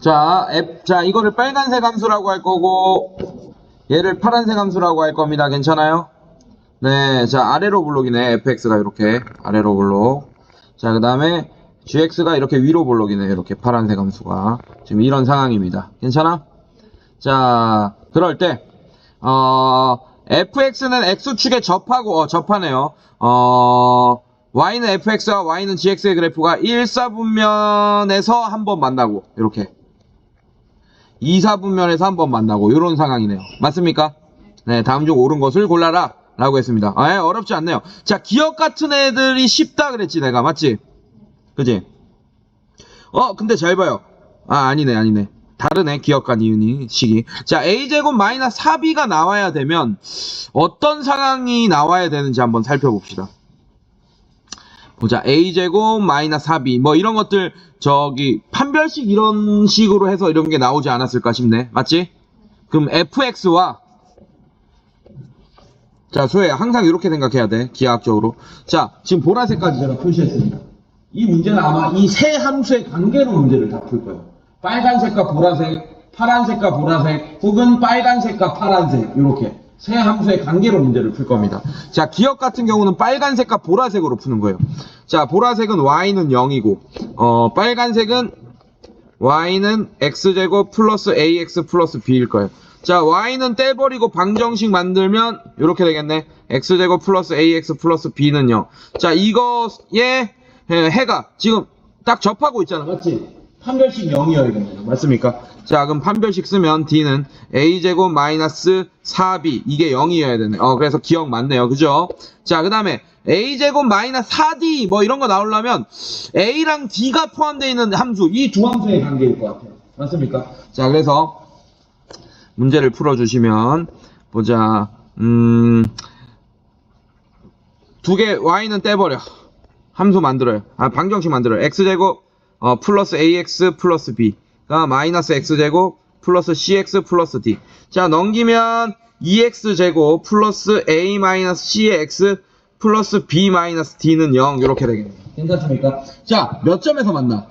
자, F, 자, 이거를 빨간색 함수라고 할 거고, 얘를 파란색 함수라고 할 겁니다. 괜찮아요? 네, 자, 아래로 블록이네. fx가 이렇게, 아래로 블록. 자, 그 다음에, gx가 이렇게 위로 블록이네. 이렇게 파란색 함수가. 지금 이런 상황입니다. 괜찮아? 자, 그럴 때, 어, fx는 x축에 접하고, 어, 접하네요. 어, y는 fx와 y는 gx의 그래프가 1사분면에서 한 번 만나고, 이렇게. 2사분면에서 한번 만나고, 이런 상황이네요. 맞습니까? 네, 다음 중 옳은 것을 골라라. 라고 했습니다. 아, 예, 어렵지 않네요. 자, 기억 같은 애들이 쉽다 그랬지, 내가. 맞지? 그지? 어, 근데 잘 봐요. 아, 아니네, 아니네. 다르네, 기억과 니은이, 식이. 자, a제곱 마이너스 4b가 나와야 되면, 어떤 상황이 나와야 되는지 한번 살펴봅시다. 보자, a제곱 마이너스 4b. 뭐, 이런 것들, 저기, 판별식 이런 식으로 해서 이런 게 나오지 않았을까 싶네. 맞지? 그럼 fx와, 자, 소혜야, 항상 이렇게 생각해야 돼, 기하학적으로. 자, 지금 보라색까지 제가 표시했습니다. 이 문제는 아마 이 세 함수의 관계로 문제를 다 풀 거예요. 빨간색과 보라색, 파란색과 보라색, 혹은 빨간색과 파란색, 이렇게. 세 함수의 관계로 문제를 풀 겁니다. 자, 기억 같은 경우는 빨간색과 보라색으로 푸는 거예요. 자, 보라색은 y는 0이고, 어, 빨간색은 y는 x제곱 플러스 ax 플러스 b일 거예요. 자, y는 떼버리고 방정식 만들면 이렇게 되겠네. x제곱 플러스 ax 플러스 b는 0. 자, 이거에 해- 해가 지금 딱 접하고 있잖아. 맞지? 판별식 0이어야겠네요. 맞습니까? 자, 그럼 판별식 쓰면 d는 a제곱 마이너스 4b 이게 0이어야 되네. 어, 그래서 기억 맞네요. 그죠? 자, 그 다음에 a제곱 마이너스 4d 뭐 이런 거 나오려면 a랑 d가 포함되어 있는 함수 이 두 함수의 관계일 것 같아요. 맞습니까? 자, 그래서 문제를 풀어주시면 보자 음, 두 개 y는 떼버려 함수 만들어요 아 방정식 만들어요 x제곱 어, 플러스 ax 플러스 b 가 마이너스 x제곱 플러스 cx 플러스 d자 넘기면 2x제곱 플러스 a 마이너스 c의 x 플러스 b 마이너스 d는 0 이렇게 되겠네요 괜찮습니까? 자 몇 점에서 만나?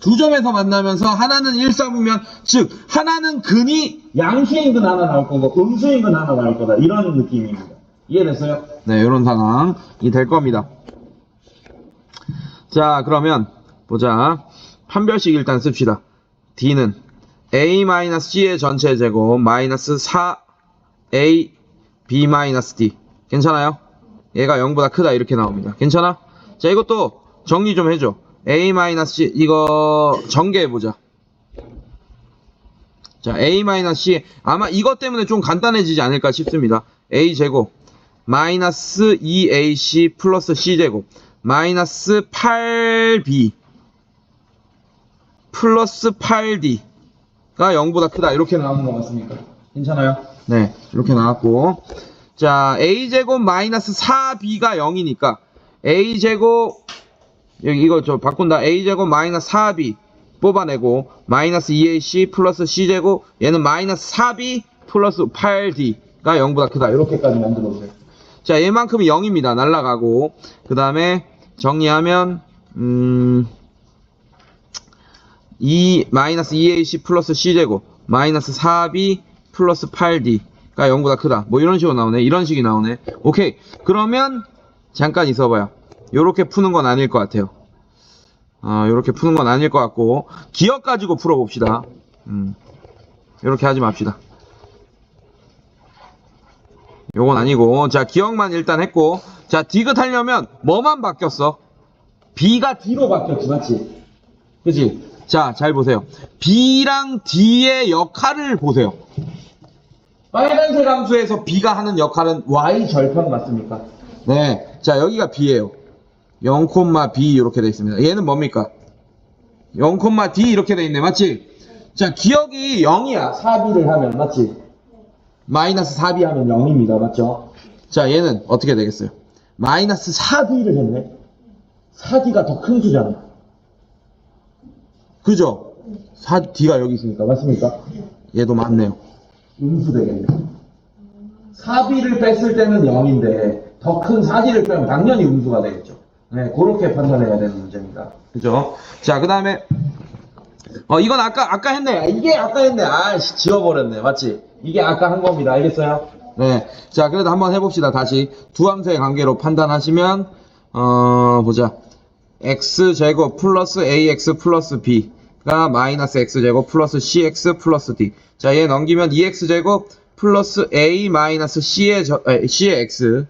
두 점에서 만나면서 하나는 일사분면 즉 하나는 근이 양수인 근 하나 나올 거고 음수인 근 하나 나올 거다. 이런 느낌입니다. 이해됐어요? 네 이런 상황이 될 겁니다. 자 그러면 보자 판별식 일단 씁시다. D는 a-c의 전체 제곱 마이너스 4a b-d. 괜찮아요? 얘가 0보다 크다 이렇게 나옵니다. 괜찮아? 자 이것도 정리 좀 해줘. A-c 이거 전개해보자. 자 a-c. 아마 이것 때문에 좀 간단해지지 않을까 싶습니다. A제곱 마이너스 2ac 플러스 c제곱 마이너스 8b 플러스 8d가 0보다 크다. 이렇게 나오는 거 맞습니까? 괜찮아요? 네 이렇게 나왔고. 자 a제곱 마이너스 4b가 0이니까 a제곱 여기 이거 저 바꾼다. A제곱 마이너스 4b 뽑아내고 마이너스 2ac 플러스 c제곱 얘는 마이너스 4b 플러스 8d가 0보다 크다. 이렇게까지 만들어주세요. 자 얘만큼이 0입니다. 날라가고. 그 다음에 정리하면 음... 2 마이너스 2ac 플러스 c제곱 마이너스 4b 플러스 8d가 0보다 크다. 뭐 이런 식으로 나오네. 이런 식이 나오네. 오케이. 그러면 잠깐 있어봐요. 요렇게 푸는 건 아닐 것 같아요. 어, 요렇게 푸는 건 아닐 것 같고 기억 가지고 풀어봅시다. 음, 요렇게 하지 맙시다. 요건 아니고 자 기억만 일단 했고 자 디귿 하려면 뭐만 바뀌었어? B가 D로 바뀌었지 맞지? 그치 자 잘 보세요. B랑 D의 역할을 보세요. 빨간색 함수에서 B가 하는 역할은 Y 절편 맞습니까? 네 자 여기가 B예요. 0, B 이렇게 돼 있습니다. 얘는 뭡니까? 0, D 이렇게 돼 있네. 맞지? 자 기억이 0이야. 4B를 하면. 맞지? 마이너스 4b 하면 0입니다. 맞죠? 자, 얘는 어떻게 되겠어요? 마이너스 4b를 했네. 4d가 더 큰 수잖아. 그죠? 4d가 여기 있으니까. 맞습니까? 얘도 맞네요. 음수 되겠네. 4b를 뺐을 때는 0인데, 더 큰 4d를 빼면 당연히 음수가 되겠죠. 네, 그렇게 판단해야 되는 문제입니다. 그죠? 자, 그 다음에, 어, 이건 아까, 아까 했네. 아, 이게 아까 했네. 아씨, 지워버렸네. 맞지? 이게 아까 한 겁니다. 알겠어요? 네. 자, 그래도 한번 해봅시다. 다시. 두 함수의 관계로 판단하시면, 어, 보자. X제곱 플러스 ax 플러스 b가 마이너스 x제곱 플러스 cx 플러스 d. 자, 얘 넘기면 2x제곱 플러스 a 마이너스 c의, 저, 에, c의 x.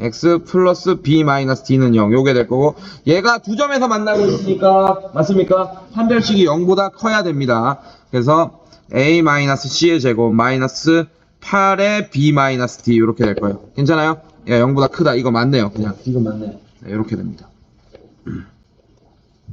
x 플러스 b 마이너스 d는 0 요게 될 거고 얘가 두 점에서 만나고 있으니까 맞습니까? 판별식이 0보다 커야 됩니다 그래서 a 마이너스 c의 제곱 마이너스 8의 b 마이너스 d 이렇게 될 거예요 괜찮아요? 예, 0보다 크다 이거 맞네요 그냥 이거 맞네요 네, 이렇게 됩니다